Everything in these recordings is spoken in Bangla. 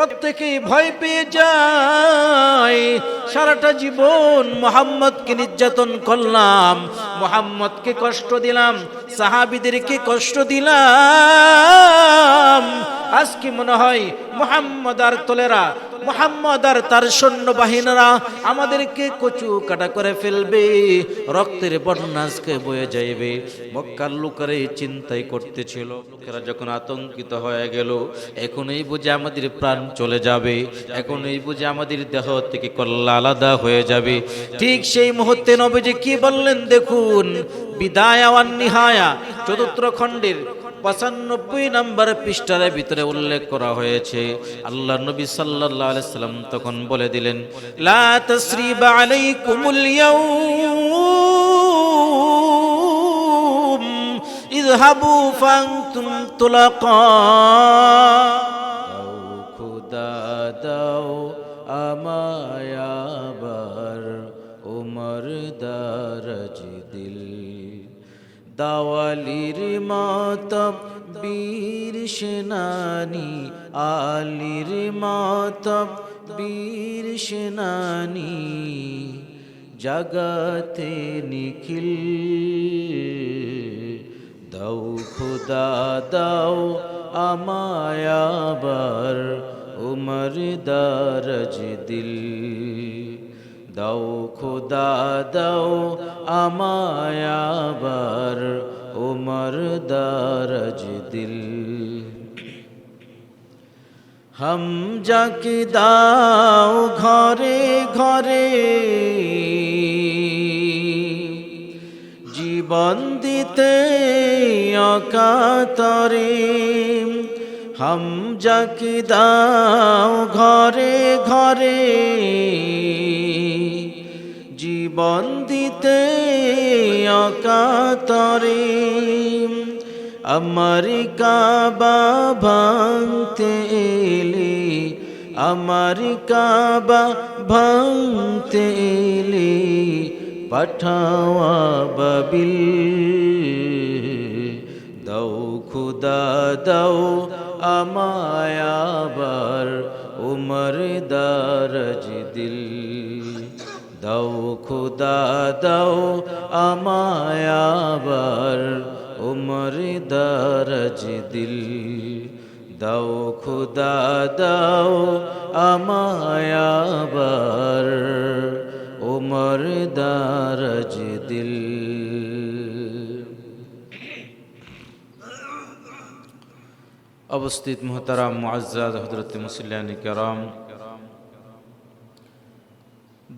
প্রত্যেকেই ভয় পেয়ে যায়। সারাটা জীবন মোহাম্মদকে নির্যাতন করলাম, মোহাম্মদকে কষ্ট দিলাম, সাহাবিদেরকে কষ্ট দিলাম। আজকে মনে হয় মোহাম্মদ আর তোলেরা মোহাম্মদ আর তার সৈন্যবাহিনীরা আমাদেরকে কচু কাটা করে ফেলবে, রক্তের বন্যা বয়ে যাইবে। মক্কার লোকেরা এই চিন্তাই করতেছিল। লোকেরা যখন আতঙ্কিত হয়ে গেল, এখন এই বুঝে আমাদের প্রাণ চলে যাবে, এখন এই বুঝে আমাদের দেহ থেকে কল্লা আলাদা হয়ে যাবে। ঠিক সেই মুহূর্তে নবীজি কি বললেন, দেখুন, বিদায় আওয়ান নিহায়া, চতুর্থ খণ্ডের পঁচানব্বই নম্বর পৃষ্ঠার ভিতরে উল্লেখ করা হয়েছে। আল্লাহ নবী সাল্লাম তখন বলে দিলেন খুদা, দাও আমায়াবার উমর দারজ। দাওয়ালির মাতব, বীর সেনানি, আলির মাতব, বীর সেনানি, জগতে নিখিল। দাও খুদা, দাও আমায়াবার উমর দারজ দিল। দাও খোদা, দাও আমায়াবার উমর দারজ দিল। হম যাকে দাও ঘরে ঘরে, জীবন দিতে অকাতরে, হম যাকে দাও ঘরে ঘরে জীবন দিতে অকাতরে। আমার কাবা ভাঙতে এলে, আমার কাবা ভাঙতে এলে পাঠাওয়া বাবিল দাও খুদা দৌ আমায়াবার উমর দারজ দিল। দাও, খুদা দাও আমায়াবার উমর দারজ দিল। দাও, খুদা দাও আমায়াবার উমর দারজ দিল। অবস্থিত মোহতারাম মুআজ্জাদ হজরত মুসল্লানি কেরাম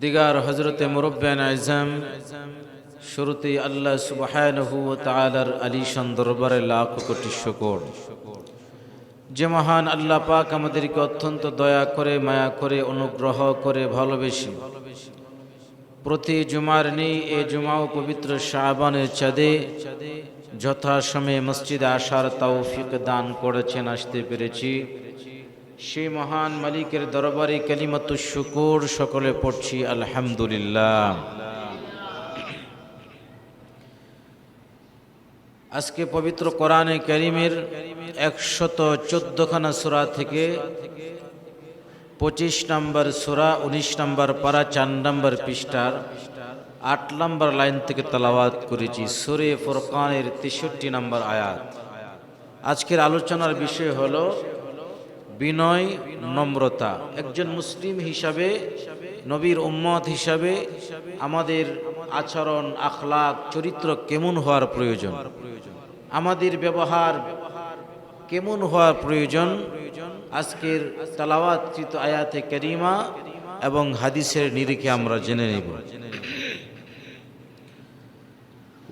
দিগার হজরত মুরব্বান আজম, শুরুতে আল্লাহ সুবহানাহু ওয়া তাআলার আলিশান দরবারে লাখ কোটি শুকর। যে মহান আল্লাহ পাক আমাদেরকে অত্যন্ত দয়া করে, মায়া করে, অনুগ্রহ করে ভালোবেসে প্রতি জুমার নেই, এ জুমাও পবিত্র শাহবানের চাঁদে যথাসময়ে মসজিদে আসার তৌফিক দান করেছেন, আসতে পেরেছি। সেই মহান মালিকের দরবারে কালিমাত শুকুর সকলে পড়ছি, আলহামদুলিল্লাহ। আজকে পবিত্র কোরআনে করিমের একশত চোদ্দখানা সুরা থেকে পঁচিশ নম্বর সুরা, উনিশ নম্বর পারা, চার নম্বর পৃষ্ঠার আট নম্বর লাইন থেকে তালাওয়াত করেছি, সুরে ফোরকানের তেষট্টি নম্বর আয়াত। আজকের আলোচনার বিষয় হলো বিনয় নম্রতা। একজন মুসলিম হিসাবে, নবীর উম্মত হিসাবে আমাদের আচরণ, আখলাক, চরিত্র কেমন হওয়ার প্রয়োজন? আমাদের ব্যবহার কেমন হওয়ার প্রয়োজন? আজকের তালাওয়াতকৃত আয়াতে করিমা এবং হাদিসের নিরিখে আমরা জেনে নেব।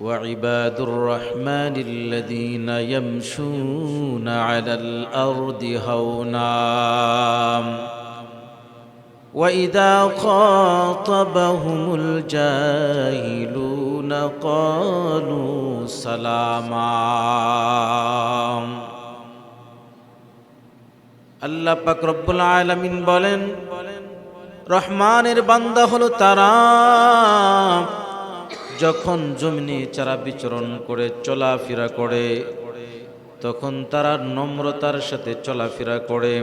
وعباد الرحمن الذين يمشون على الأرض هونا وإذا خاطبهم الجاهلون قالوا سلاما আল্লাহ পাক রব্বুল আলামিন বলেন রহমানের বান্দা হলো তারা যখন জমিনে চারা বিচরণ করে, চলাফেরা করে, তখন তারা নম্রতার সাথে চলাফেরা করে।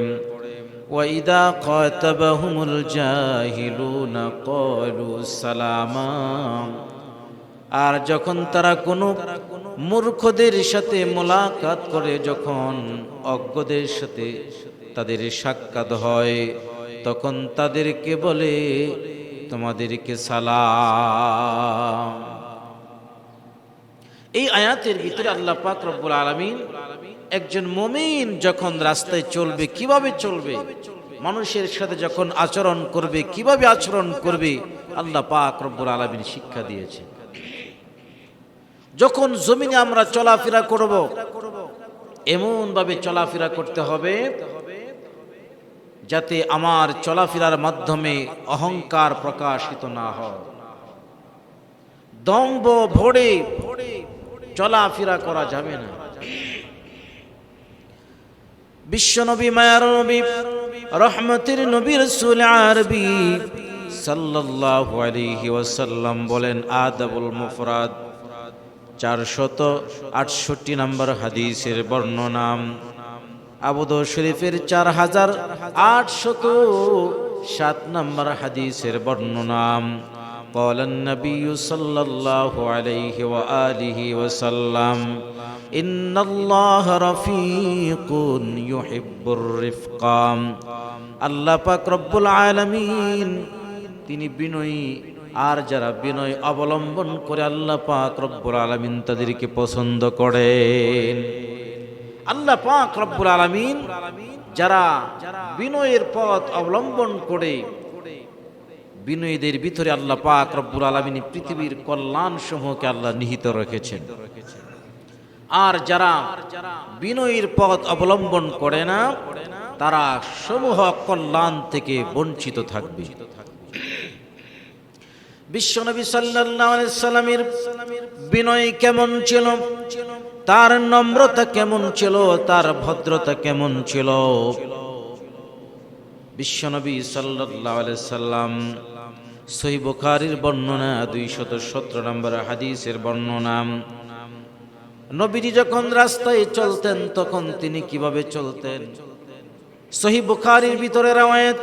ওয়াইদা কয়তাবাহুমুল জাহিলুনা কয়লু সালামা। আর যখন তারা কোনো মূর্খদের সাথে মোলাকাত করে, যখন অজ্ঞদের সাথে তাদের সাক্ষাৎ হয়, তখন তাদেরকে বলে, তোমাদেরকে সালাম। এই আয়াতের ভিতরে আল্লাহ পাক রব্বুল আলামিন একজন মুমিন যখন রাস্তায় চলবে, কীভাবে চলবে? মানুষের সাথে যখন আচরণ করবে, কীভাবে আচরণ করবে? আল্লাহ পাক রব্বুল আলামিন শিক্ষা দিয়েছে। যখন জমিনে আমরা চলাফেরা করব এমন ভাবে চলাফেরা করতে হবে যাতে আমার চলাফেরার মাধ্যমে অহংকার প্রকাশিত না হয়। দম্ভ ভরে চলাফেরা করা যাবে না। বিশ্বনবী মায়ার নবী রহমতের নবী, রসুল আরবি সাল্লাল্লাহু আলাইহি ওয়াসাল্লাম বলেন, আদাবুল মুফরাদ, চারশত আটষট্টি নম্বর হাদিসের বর্ণনাম। আবুদ শরীফের চার হাজার আটশত সাত নম্বর হাদিসের বর্ণনাম। قال النبي صلى الله عليه وآله وسلم إن الله رفيق يحب الرفق আল্লাহ পাক রব্বুল আলামিন তিনি বিনয়ী আর যারা বিনয় অবলম্বন করে আল্লাহ পাক রব্বুল আলামিন তাদেরকে পছন্দ করেন আল্লাহ পাক রব্বুল আলামিন যারা বিনয়ের পথ অবলম্বন করে বিনয়ীদের ভিতরে আল্লাহ পাক রব্বুল আলামিন পৃথিবীর কল্যাণ সমূহকে আল্লাহ নিহিত রেখেছেন। আর যারা বিনয়ীর পথ অবলম্বন করে না, তারা সমূহ কল্যাণ থেকে বঞ্চিত থাকবে। বিশ্বনবী সাল্লামের বিনয় কেমন ছিল? তার নম্রতা কেমন ছিল? তার ভদ্রতা কেমন ছিল? বিশ্বনবী আলাইহি সাল্লাম সহি বুখারীর বর্ণনা, দুইশত সতেরো নম্বর হাদিসের বর্ণনা। নবীজি যখন রাস্তায় চলতেন, তখন তিনি কীভাবে চলতেন? সহি বুখারীর ভিতরে রাওয়ায়াত,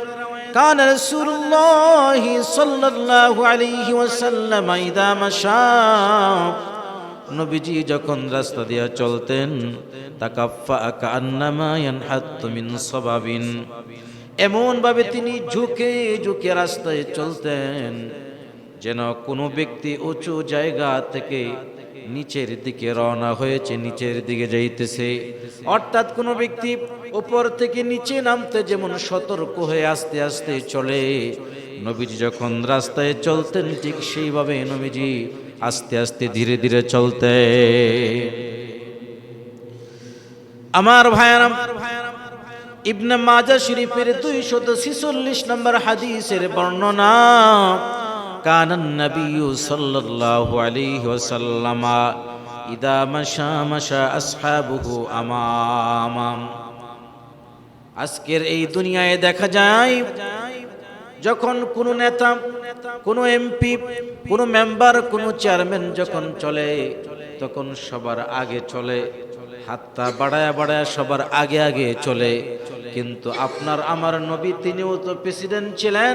কান রাসূলুল্লাহ সাল্লাল্লাহু আলাইহি ওয়াসাল্লাম ইদা মাশা। নবীজি যখন রাস্তা দিয়া চলতেন, তাকাফফা কান্নামা ইয়ানহাত্তু মিন সাবাবিন। এমন ভাবে তিনি ঝুঁকে ঝুঁকে রাস্তায় চলতেন, যেন কোনো ব্যক্তি উঁচু জায়গা থেকে নিচের দিকে রওনা হয়েছে, নিচের দিকে যাইতেছে। অর্থাৎ কোনো ব্যক্তি উপর থেকে নিচে নামতে যেমন সতর্ক হয়ে আস্তে আস্তে চলে। নবীজি যখন রাস্তায় চলতেন, ঠিক সেইভাবে নবীজি আস্তে আস্তে ধীরে ধীরে চলতে আমার ভাইয়ারাম ইবনে মাজা শরীফের দুইশত ছিচল্লিশ নম্বর হাদিসের বর্ণনা কান নবী সাল্লাল্লাহু আলাইহি ওয়াসাল্লাম ইদা মাশা মাশা আসহাবুহু আমামাম আজকের এই দুনিয়ায় দেখা যায়, যখন কোনো নেতা, কোনো এমপি, কোনো মেম্বার, কোনো চেয়ারম্যান যখন চলে, তখন সবার আগে চলে। হাতটা বাড়ায় বাড়ায় সবার আগে আগে চলে। কিন্তু আপনার আমার নবী, তিনিও তো প্রেসিডেন্ট ছিলেন,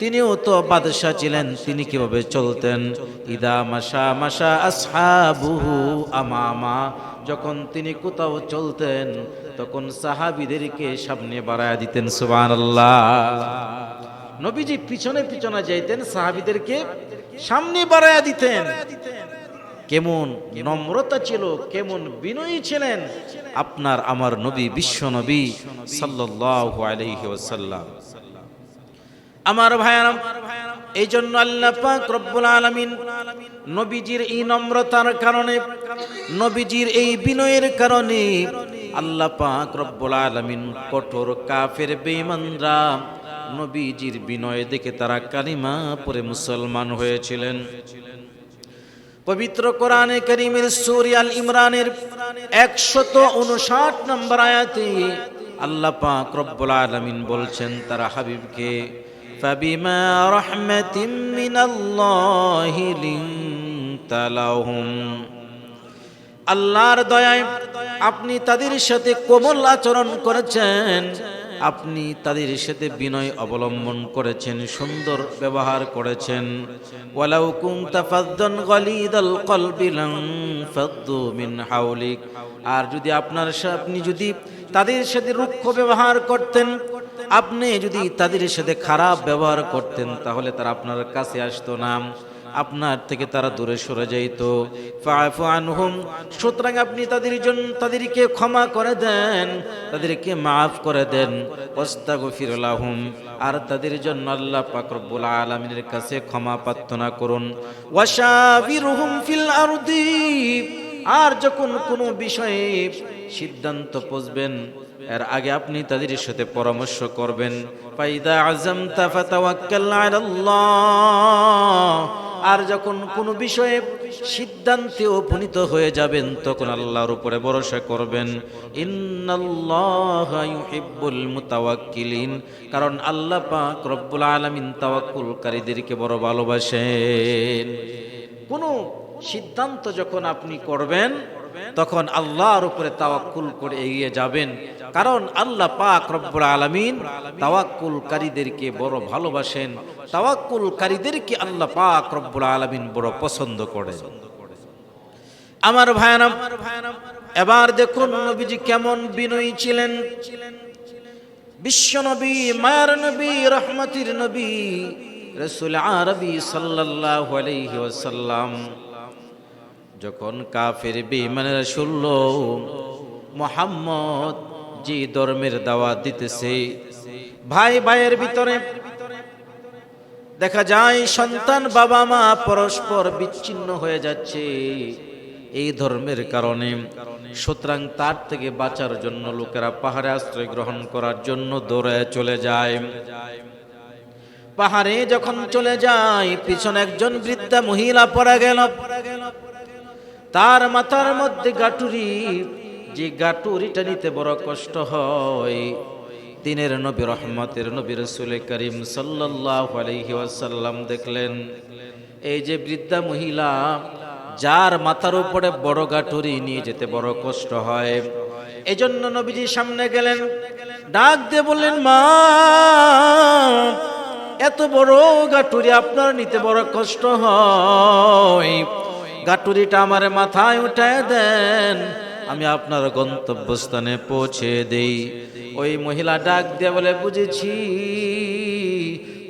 তিনিও তো বাদশাহ ছিলেন, তিনি কীভাবে চলতেন? ইদা মাসা মাসা আসহাবুহু আমামা। যখন তিনি কোথাও চলতেন, তখন সাহাবিদেরকে সামনে বাড়ায়া দিতেন, সুবহানাল্লাহ। নবীজি পিছনে পিছনে যাইতেন, সাহাবিদেরকে সামনে বাড়ায়া দিতেন। কেমন নম্রতা ছিল, কেমন বিনয়ী ছিলেন আপনার আমার নবী, বিশ্ব নবী সাল্লাল্লাহু আলাইহি ওয়াসাল্লাম। আমার ভাইয়ারাম এই জন্য আল্লাহ পাক রব্বুল আলামিন নবীজির এই নম্রতার কারণে, নবীজির এই বিনয়ের কারণে আল্লাহ পাক রব্বুল আলামিন কঠোর কাফের বেঈমানরা নবীজির বিনয় দেখে তারা কালিমা পরে মুসলমান হয়েছিলেন। পবিত্র কোরআনে করিমের সুরিয়াল ইমরানের একশত উনষাট নম্বর আয়াতে আল্লাহ পাক রব্বুল আলামিন বলছেন তারা হাবিবকে فبما رحمة من الله لنت لهم আল্লাহর দয়ায় আপনি তাদের সাথে কোমল আচরণ করেছেন আপনি তাদের সাথে বিনয় অবলম্বন করেছেন, সুন্দর ব্যবহার করেছেন। হাওলিক। আর যদি আপনার আপনি যদি তাদের সাথে রুক্ষ ব্যবহার করতেন, আপনি যদি তাদের সাথে খারাপ ব্যবহার করতেন, তাহলে তারা আপনার কাছে আসতো না। আপনার থেকে তারা দূরে সরে যাইত। সুতরাং আপনি তাদের জন্য, তাদেরকে ক্ষমা করে দেন, তাদেরকে মাফ করে দেন। লাহুম, আর তাদের জন্য আল্লাহ পাক রব্বুল আলামিনের কাছে ক্ষমা প্রার্থনা করুন। ফিল আর যখন কোনো বিষয়ে সিদ্ধান্ত পৌঁছবেন, এর আগে আপনি তাদের সাথে পরামর্শ করবেন। ফাইদা আজমতা ফাতাওয়াক্কাল আলাল্লাহ আর যখন কোনো বিষয়ে সিদ্ধান্তে উপনীত হয়ে যাবেন, তখন আল্লাহর উপরে ভরসা করবেন। ইন্নাল্লাহা ইউহিব্বুল মুতাওয়াক্কিলিন। কারণ আল্লাহ পাক রব্বুল আলামিন তাওয়াক্কুলকারীদেরকে বড় ভালোবাসেন। কোনো সিদ্ধান্ত যখন আপনি করবেন, তখন আল্লাহর উপরে তাওয়াক্কুল করে এগিয়ে যাবেন। কারণ আল্লাহ পাক রব্বুল আলামিন তাওয়াক্কুলকারীদেরকে বড় ভালোবাসেন। তাওয়াক্কুলকারীদেরকে আল্লাহ পাক রব্বুল আলামিন বড় পছন্দ করেন। আমার ভায়ানাম এবার দেখুন নবীজি কেমন বিনয়ী ছিলেন। বিশ্ব নবী মায়ার নবী, রহমতির নবী, রসুল আরবি সাল্লাল্লাহু আলাইহি ওয়াসাল্লাম। যখন কাফের বেঈমানেরা শুনল, মোহাম্মদ যে ধর্মের দাওয়াত দিতেছে ভাই ভাইয়ের ভিতরে দেখা যায় সন্তান বাবা মা পরস্পর বিচ্ছিন্ন হয়ে যাচ্ছে। এই ধর্মের কারণে। সুতরাং তার থেকে বাঁচার জন্য লোকেরা পাহাড়ে আশ্রয় গ্রহণ করার জন্য দৌড়ে চলে যায়। পাহাড়ে যখন চলে যায়, পিছনে একজন বৃদ্ধা মহিলা পড়া গেল। তার মাথার মধ্যে গাটুরি। যে গাটুরিটা নিতে বড় কষ্ট হয় দিনের নবী রহমতের নবী রসুল করিম আলাইহি ওয়াসাল্লাম দেখলেন, এই যে বৃদ্ধা মহিলা, যার মাথার উপরে বড় গাটুরি নিয়ে যেতে বড় কষ্ট হয়। এজন্য নবীজি সামনে গেলেন, ডাক দিয়ে বললেন, মা, এত বড় গাটুরি আপনার নিতে বড় কষ্ট হয়। গাটুরিটা আমার মাথায় উঠায় দেন, আমি আপনার গন্তব্যস্থানে পৌঁছে দেই। ওই মহিলা ডাক দিয়ে বলে, বুঝেছি,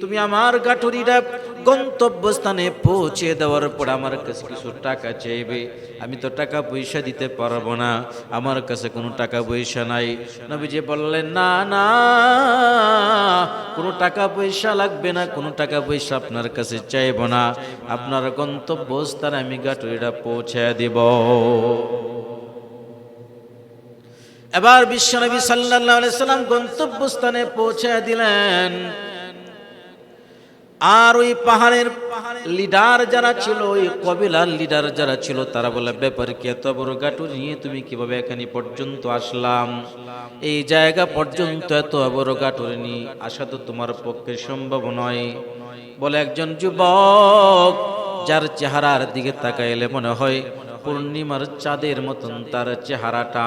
তুমি আমার গাটুরিটা গন্তব্যস্থানে পৌঁছে দেওয়ার পর আমার কাছে কিছু টাকা চাইবে। আমি তো টাকা পয়সা দিতে পারব না, আমার কাছে কোনো টাকা পয়সা নাই। নবীজি বললেন, না না, কোনো টাকা পয়সা লাগবে না, কোনো টাকা পয়সা আপনার কাছে চাইব না। আপনার গন্তব্যস্থানে আমি গাটুরিটা পৌঁছে দিব। এবার বিশ্বনবী আলাইহি সাল্লাম গন্তব্যস্থানে পৌঁছে দিলেন। আর ওই পাহাড়ের লিডার যারা ছিল, ওই কবিলার লিডার যারা ছিল, তারা বলে ব্যাপার কি, এত বড় গাটু নিয়ে তুমি কীভাবে এখানে পর্যন্ত আসলাম? এই জায়গা পর্যন্ত এত বড় গাটুর নিয়ে আসা তো তোমার পক্ষে সম্ভব নয়। বলে একজন যুবক, যার চেহারার দিকে তাকাইলে মনে হয় পূর্ণিমার চাঁদের মতন তার চেহারাটা।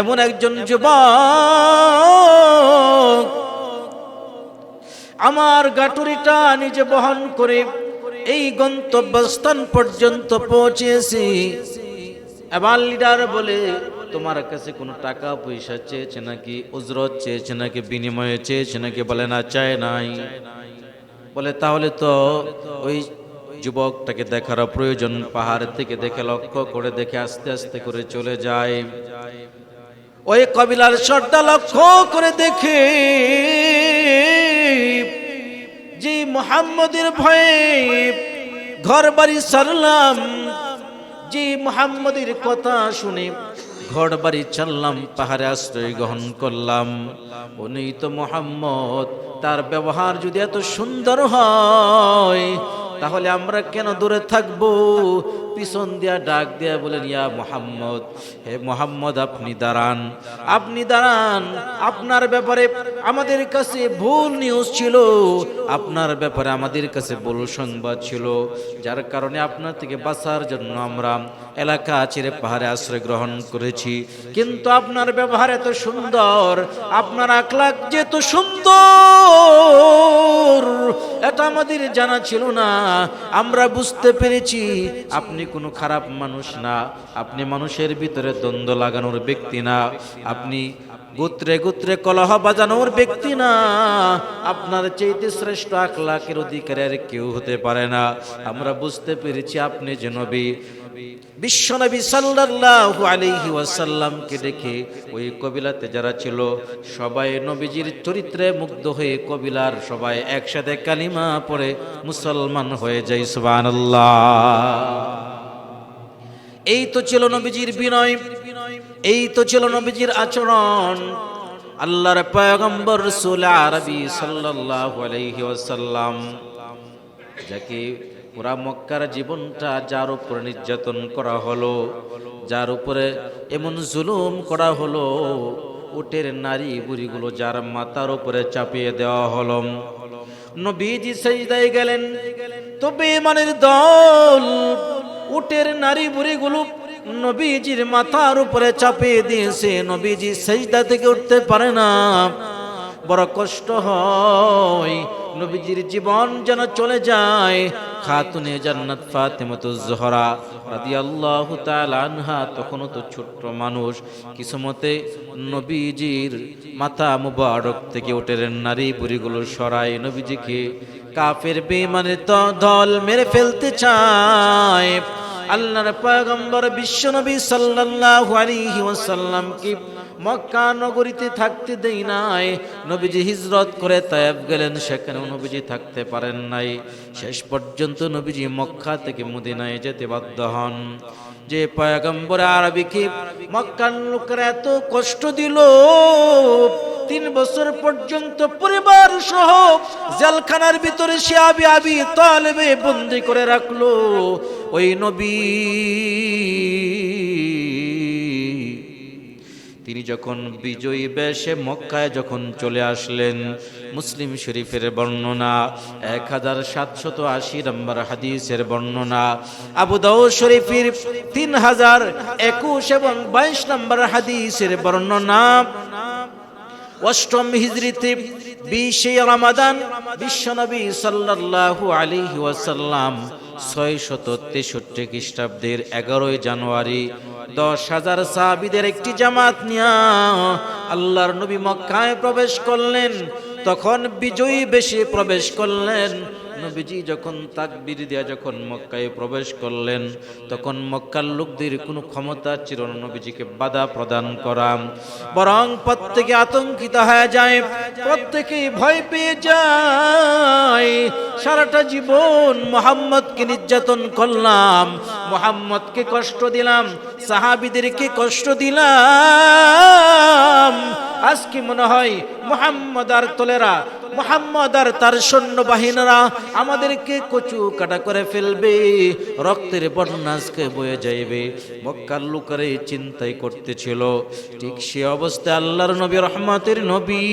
এমন একজন যুবক আমার গাটুরিটা নিজে বহন করে এই গন্তব্যস্থান পর্যন্ত পৌঁছেছি। এবার লিডার বলে তোমার কাছে কোনো টাকা পয়সা চেয়েছে নাকি? উজরত চেয়েছে নাকি? বিনিময়ে চেয়েছে নাকি? বলে না চায় নাই। বলে তাহলে তো ওই যুবকটাকে দেখার প্রয়োজন। পাহাড় থেকে দেখে লক্ষ্য করে দেখে আস্তে আস্তে করে চলে যায়। ওই কবিলার সর্দা লক্ষ্য করে দেখে যে মোহাম্মদের ভয়ে ঘর বাড়ি সারলাম যে মোহাম্মদের কথা শুনে ঘর বাড়ি চাললাম পাহাড়ে আশ্রয় গ্রহণ করলাম। উনি তো মোহাম্মদ, তার ব্যবহার যদি এত সুন্দর হয়, তাহলে আমরা কেন দূরে থাকব? পিছন দিয়া ডাক দিয়া বলেন, ইয়া মোহাম্মদ, হে মোহাম্মদ, আপনি দাঁড়ান। আপনি দাঁড়ান, আপনার ব্যাপারে আমাদের কাছে ভুল নিউজ ছিল। আপনার ব্যাপারে আমাদের কাছে ভুল সংবাদ ছিল। যার কারণে আপনার থেকে বাঁচার জন্য আমরা এলাকা ছেড়ে পাহাড়ে আশ্রয় গ্রহণ করেছি। কিন্তু আপনার ব্যবহার এত সুন্দর, আপনার আকলাক যে এত সুন্দর, এটা আমাদের জানা ছিল না। আমরা বুঝতে পেরেছি আপনি কোনো খারাপ মানুষ না। আপনি মানুষের ভিতরে দ্বন্দ্ব লাগানোর ব্যক্তি না। আপনি গোত্রে গোত্রে কলহ বাজানোর ব্যক্তি না। আপনার চাইতে শ্রেষ্ঠ আখলাকের অধিকারী আর কেউ হতে পারে না। আমরা বুঝতে পেরেছি আপনি যে নবী। বিশ্বনবী সাল্লাল্লাহু আলাইহি ওয়াসাল্লামকে দেখে ওই কবিলাতে যারা ছিল, সবাই নবীজির চরিত্রে মুগ্ধ হয়ে কবিলার সবাই একসাথে কালিমা পড়ে মুসলমান হয়ে যায়, সুবহানাল্লাহ। এই তো ছিল নবীজির বিনয়, এই তো ছিল নবীজির আচরণ। আল্লাহর পয়গম্বর রসুল আরবি সাল্লাল্লাহু আলাইহি ওয়াসাল্লাম, যাকে পুরা মক্কার জীবনটা যার উপরে নির্যাতন করা হলো, যার উপরে এমন জুলুম করা হলো, উটের নারী বুড়িগুলো যার মাথার উপরে চাপিয়ে দেওয়া হলো। নবীজি সেজদায় গেলেন। তবে মানের দল উটের নারী বুড়িগুলো নবীজির মাথার উপরে চাপিয়ে দিয়েছে নবীজি সেজদা থেকে উঠতে পারে না। বড় কষ্ট হয়। নবীজির জীবন যেন চলে যায়। খাতুনে জান্নাত ফাতেমাতুজ জোহরা রাদিয়াল্লাহু তাআলা আনহা, তখনও তো ছোট্ট মানুষ। কিসমতে নবীজির মাথা মুবারক থেকে উঠে নারী বুড়িগুলো সরায় নবীজিকে। কাফের বেঈমানের দ- দল মেরে ফেলতে চায়। আল্লাহর পয়গম্বর বিশ্বনবী সাল্লাল্লাহু আলাইহি ওয়াসাল্লামকে মক্কা নগরীতে থাকতে দেই নাই? নবীজি হিজরত করে তায়েব গেলেন, সেখানেও নবীজি থাকতে পারেন নাই। শেষ পর্যন্ত নবীজি মক্কা থেকে মদিনায় যেতে বাধ্য হন। যে পয়গম্বর আরবিকে মক্কার লোকেরা এত কষ্ট দিল? তিন বছর পর্যন্ত পরিবার সহ জেলখানার ভিতরে সে আবি আবি তালেবে বন্দি করে রাখল। ওই নবী। তিনি যখন বিজয়ী বেশে মক্কায় যখন চলে আসলেন, মুসলিম শরীফের বর্ণনা, এক হাজার সাতশত আশি নম্বর হাদিসের বর্ণনা, আবু দাউদ শরীফের তিন হাজার একুশ এবং বাইশ নম্বর হাদিসের বর্ণনা। অষ্টম হিজরিতে বিশে রমাদান বিশ্বনবী সাল্লাল্লাহু আলাইহি ওয়াসাল্লাম ছয় শত তেষট্টি খ্রিস্টাব্দের এগারোই জানুয়ারি, দশ হাজার সাহাবিদের একটি জামাত নিয়া আল্লাহর নবী মক্কায় প্রবেশ করলেন। তখন বিজয়ী বেশি প্রবেশ করলেন। নবীজি যখন তাকবির দিয়া যখন মক্কায় প্রবেশ করলেন, তখন মক্কার লোকদের কোনো ক্ষমতা ছিল না, নবীজিকে বাধা প্রদান করা। বরং প্রত্যেকে আতঙ্কিত হয়ে যায়, প্রত্যেকে ভয় পেয়ে যায়। সারাটা জীবন মোহাম্মদকে নির্যাতন করলাম, মোহাম্মদকে কষ্ট দিলাম, সাহাবিদেরকে কষ্ট দিলাম। আজকে মনে হয় মোহাম্মদ আর তোলেরা মোহাম্মদ আর তার সৈন্য বাহিনীরা আমাদেরকে কচু কাটা করে ফেলবে, রক্তের বন্যাসকে বয়ে যাইবে। মক্কার লোকেরা চিন্তাই করতেছিল। ঠিক সে অবস্থায় আল্লাহর নবী, রহমতের নবী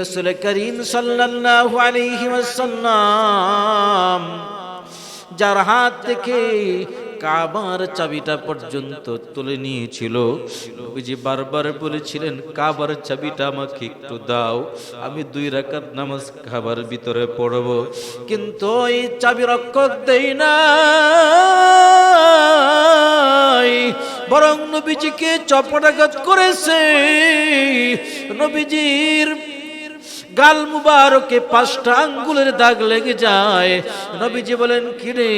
রসুল করিম সাল্লাল্লাহু আলাইহি ওয়াসাল্লাম, যার হাত থেকে কাবার চাবিটা পর্যন্ত তুলে নিয়েছিল। নবীজি বারবার বলেছিলেন, কাবার চাবিটা আমাকে একটু দাও, আমি দুই রাকাত নামাজ খাবার ভিতরে পড়ব। কিন্তু ওই চাবি রক্ষক দেই না বরং নবীজিকে চপটাঘাত করেছে। নবীজির গাল মুবারকে পাঁচটা আঙ্গুলের দাগ লেগে যায়। নবীজি বলেন, কিরে,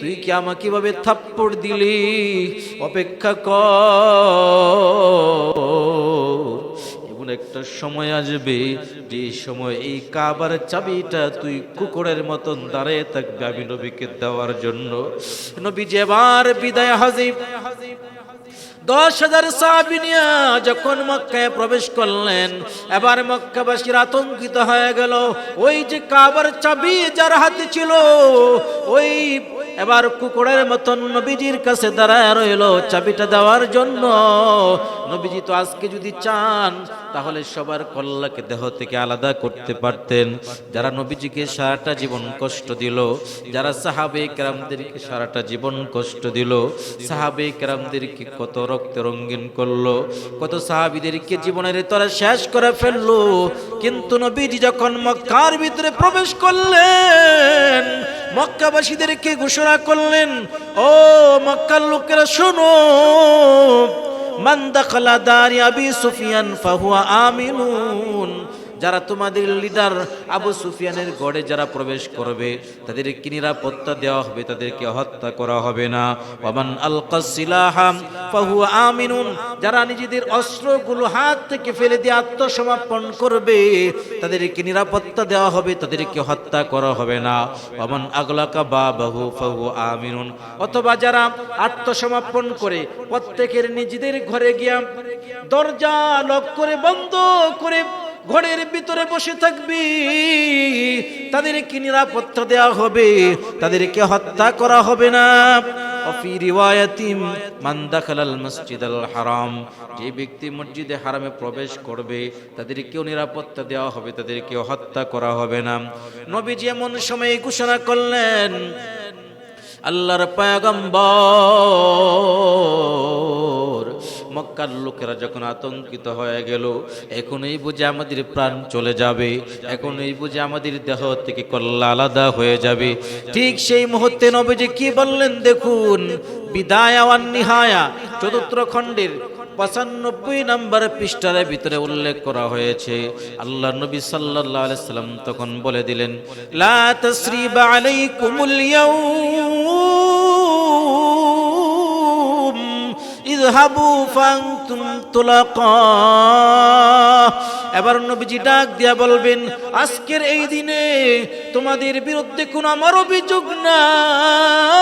তুই কি আমাকে ভাবে থাপ্পড় দিলি? অপেক্ষা এমন একটা সময় আসবে, যে সময় এই কাবার চাবিটা তুই কুকুরের মতন দাঁড়িয়ে থাকবে আমি নবীকে দেওয়ার জন্য। নবী এবার বিদায় হাজিব দশ হাজার সাহাবিনিয়া যখন মক্কায় প্রবেশ করলেন, এবার মক্কাবাসীর আতঙ্কিত হয়ে গেল। ওই যে কাবার চাবি যার হাতে ছিল, ওই এবার কুকুরের মতন নবীজির কাছে দাঁড়ায় রইল চাবিটা দেওয়ার জন্য। নবীজি তো আজকে যদি চান, তাহলে সবার কল্লাকে দেহ থেকে আলাদা করতে পারতেন। যারা নবীজিকে সারাটা জীবন কষ্ট দিল, যারা সাহাবে কেরামদেরকে সারাটা জীবন কষ্ট দিল, সাহাবে কেরামদেরকে কত রক্ত রঙ্গিন করল, কত সাহাবিদেরকে জীবনের তরে শেষ করে ফেলল। কিন্তু নবীজি যখন মক্কার ভিতরে প্রবেশ করলেন, মক্কাবাসীদেরকে ঘোষণা করলেন, ও মক্কার লোকেরা, শোনো মান দাখালা দারি আবি সুফিয়ান ফাহুয়া আমিনুন যারা তোমাদের লিডার আবু সুফিয়ানের গড়ে যারা প্রবেশ করবে, তাদেরকে নিরাপত্তা দেওয়া হবে, তাদেরকে হত্যা করা হবে না। ওমান আল কাসিলাহাম ফাহু আমিনুন, যারা নিজেদের অস্ত্রগুলো হাত থেকে ফেলে দিয়ে আত্মসমর্পণ করবে, তাদেরকে নিরাপত্তা দেওয়া হবে, তাদেরকে হত্যা করা হবে না। ওমান আগলাকা বা বাহু ফাহু আমিনুন, অথবা যারা আত্মসমর্পণ করে, প্রত্যেকের নিজেদের ঘরে গিয়া দরজা লক করে, বন্ধ করে ঘরের ভিতরে বসে থাকবি। তাদেরকে নিরাপত্তা দেওয়া হবে, তাদেরকে হত্যা করা হবে না। যে ব্যক্তি মসজিদে হারামে প্রবেশ করবে, তাদেরকেও নিরাপত্তা দেওয়া হবে তাদেরকে হত্যা করা হবে না। নবীজি এমন সময় ঘোষণা করলেন আল্লাহর পায়গম্বর। মক্কার লোকেরা যখন আতঙ্কিত হয়ে গেল এখন এই বুঝে আমাদের প্রাণ চলে যাবে এখন এই বুঝে আমাদের দেহ থেকে কল্লা আলাদা হয়ে যাবে। ঠিক সেই মুহূর্তে নবীজি কি বললেন, দেখুন, বিদায় আওয়ান নিহায়া, চতুর্থ খণ্ডের পঁচানব্বই নম্বর পৃষ্ঠার ভিতরে উল্লেখ করা হয়েছে। আল্লাহ নবী আলাইহি সাল্লাম তখন বলে দিলেন, লা তাসরিবা আলাইকুমুল ইয়াউম। ইযহাবু ফান্তুম তুলাকা। এবার নবীজি ডাক দিয়া বলবেন, আজকের এই দিনে তোমাদের বিরুদ্ধে কোনো আমার অভিযোগ নাই।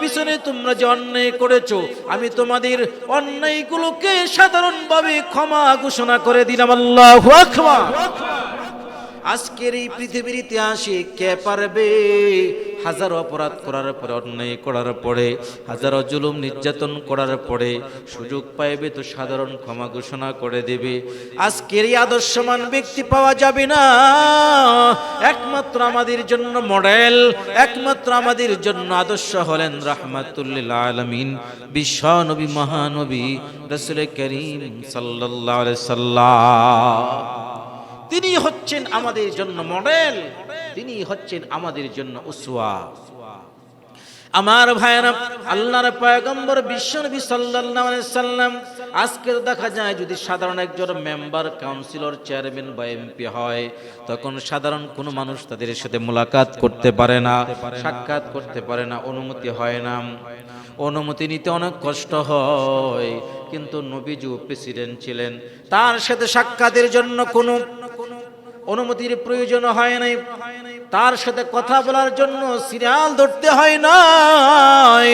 পিছনে তোমরা যে অন্যায় করেছ, আমি তোমাদের অন্যায়গুলোকে সাধারণভাবে ক্ষমা ঘোষণা করে দিলাম। আল্লাহ আকবার। আজকের এই পৃথিবীর ইতিহাসে কে পারবে? হাজার অপরাধ করার পরে, অন্যায় করার পরে, হাজারো জুলুম নির্যাতন করার পরে, সুযোগ পাইবে তো সাধারণ ক্ষমা ঘোষণা করে দেবে। আজকের আদর্শমান ব্যক্তি পাওয়া যাবে না। একমাত্র আমাদের জন্য মডেল, একমাত্র আমাদের জন্য আদর্শ হলেন রাহমাতুল্লিল আলমিন। বিশ্ব নবী মহানবী, রসুল করিম সাল্লাহ সাল্লাম তিনি হচ্ছেন আমাদের জন্য মডেল। তিনি হচ্ছেন আমাদের জন্য উসওয়া। আমার ভাইরা আল্লাহর পয়গম্বর বিশ্বনবী সাল্লাল্লাহু আলাইহি সাল্লাম, আজকে দেখা যায় যদি সাধারণ একজন মেম্বার, কাউন্সিলর, চেয়ারম্যান বা এমপি হয়, তখন সাধারণ কোনো মানুষ তাদের সাথে মোলাকাত করতে পারে না, সাক্ষাৎ করতে পারে না, অনুমতি হয় না। অনুমতি নিতে অনেক কষ্ট হয়। কিন্তু নবীজু প্রেসিডেন্ট ছিলেন। তার সাথে সাক্ষাতের জন্য কোনো অনুমতির প্রয়োজন হয় নাই। তার সাথে কথা বলার জন্য সিরিয়াল ধরতে হয় নাই।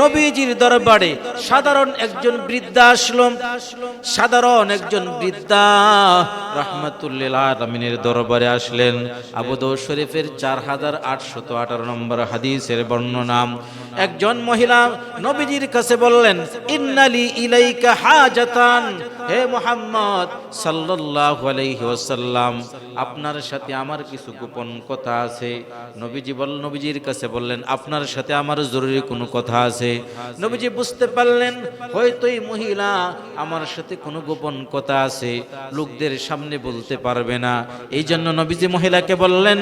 নবীজির দরবারে সাধারণ একজন বৃদ্ধা আসলো। সাধারণ একজন বৃদ্ধা রহমতুল্লিল দরবারে আসলেন। আবুদ শরীফের চার হাজার আটশত আঠারো নম্বর হাদিসের বর্ণনা। একজন মহিলা নবীজির কাছে বললেন, ইন্নালি ইলাইকা হাজাতান, হে মোহাম্মদ সাল্লাল্লাহু আলাইহি আপনার সাথে আমার কিছু গোপন কথা আছে। নবীজি বল, নবীজির কাছে বললেন, আপনার সাথে আমার জরুরি কোনো কথা আছে। নবীজি বুঝতে পারলেন, হয়তো এই মহিলা আমার সাথে কোনো গোপন কথা আছে, লোকদের সামনে বলতে পারবে না। এই জন্য নবীজি মহিলাকে বললেন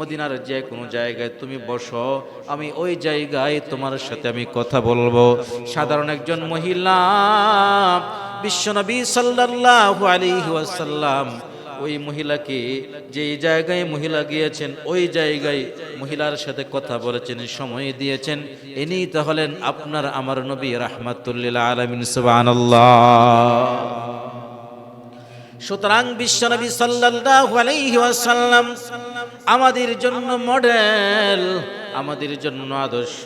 মদিনার যে কোনো জায়গায় তুমি বসো, আমি ওই জায়গায় তোমার সাথে আমি কথা বলব। সাধারণ একজন মহিলা বিশ্বনবী সাল্লাল্লাহু আলাইহি ওয়াসাল্লাম ওই মহিলাকে যে জায়গায় মহিলা গিয়েছেন, ওই জায়গায় মহিলার সাথে কথা বলেছেন, সময় দিয়েছেন। ইনি তাহলেন আপনার, আমার নবী, রাহমাতুল্লিল আলামিন সুতরাং বিশ্বনবী সাল্লাল্লাহু ওয়াসাল্লাম আমাদের জন্য মডেল আমাদের জন্য আদর্শ।